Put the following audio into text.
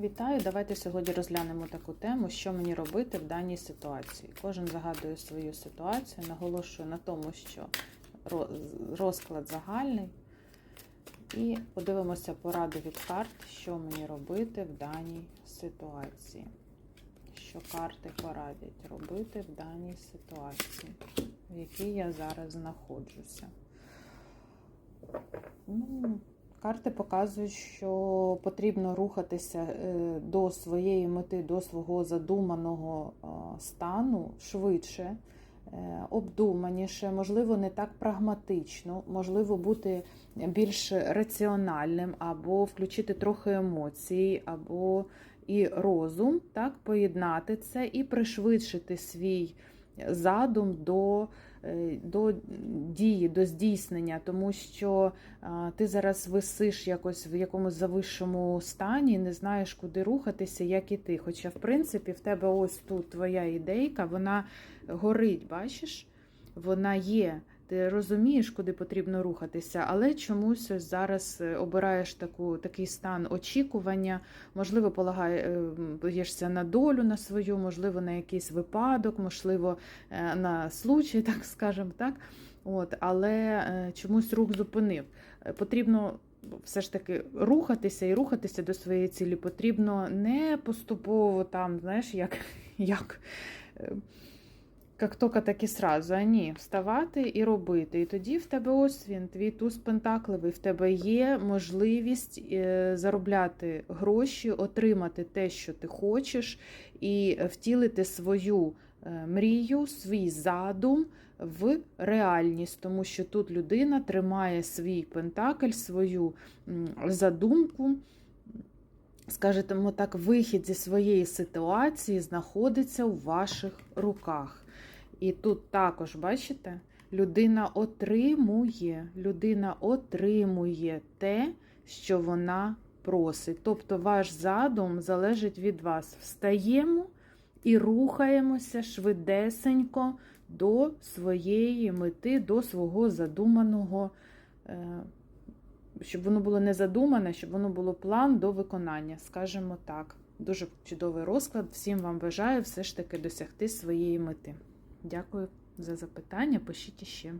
Вітаю! Давайте сьогодні розглянемо таку тему, що мені робити в даній ситуації. Кожен загадує свою ситуацію, наголошую на тому, що розклад загальний. І подивимося поради від карт, що мені робити в даній ситуації. Що карти порадять робити в даній ситуації, в якій я зараз знаходжуся. Карти показують, що потрібно рухатися е, до своєї мети, до свого задуманого стану швидше, е, обдуманіше, можливо, не так прагматично, можливо, бути більш раціональним, або включити трохи емоцій, або і розум, так, поєднати це і пришвидшити свій задум до е, до дії, до здійснення, тому що ти зараз висиш якось в якомусь завищому стані, не знаєш, куди рухатися, як іти. Хоча, в принципі, в тебе ось тут твоя ідейка, вона горить, бачиш? Вона є. Ти розумієш, куди потрібно рухатися, але чомусь зараз е, обираєш таку, такий стан очікування, можливо, полагаєшся на долю на свою, можливо, на якийсь випадок, можливо, е, на случай, так скажемо так. От, Але е, чомусь рух зупинив. Е, Потрібно все ж таки рухатися і рухатися до своєї цілі. Потрібно не поступово там, знаєш, як. як е, як тільки так і сразу, а ні, вставати і робити. І тоді в тебе ось він, твій туз пентакливий, в тебе є можливість е, заробляти гроші, отримати те, що ти хочеш, і втілити свою е, мрію, свій задум в реальність, тому що тут людина тримає свій пентакль, свою задумку. Скажемо так, вихід зі своєї ситуації знаходиться у ваших руках. І тут також, бачите, людина отримує, людина отримує те, що вона просить. Тобто ваш задум залежить від вас. Встаємо і рухаємося швидесенько до своєї мети, до свого задуманого, е, щоб воно було не задумане, щоб воно було план до виконання, скажімо так. Дуже чудовий розклад. Всім вам бажаю все ж таки досягти своєї мети. Дякую за запитання. Пишіть іще.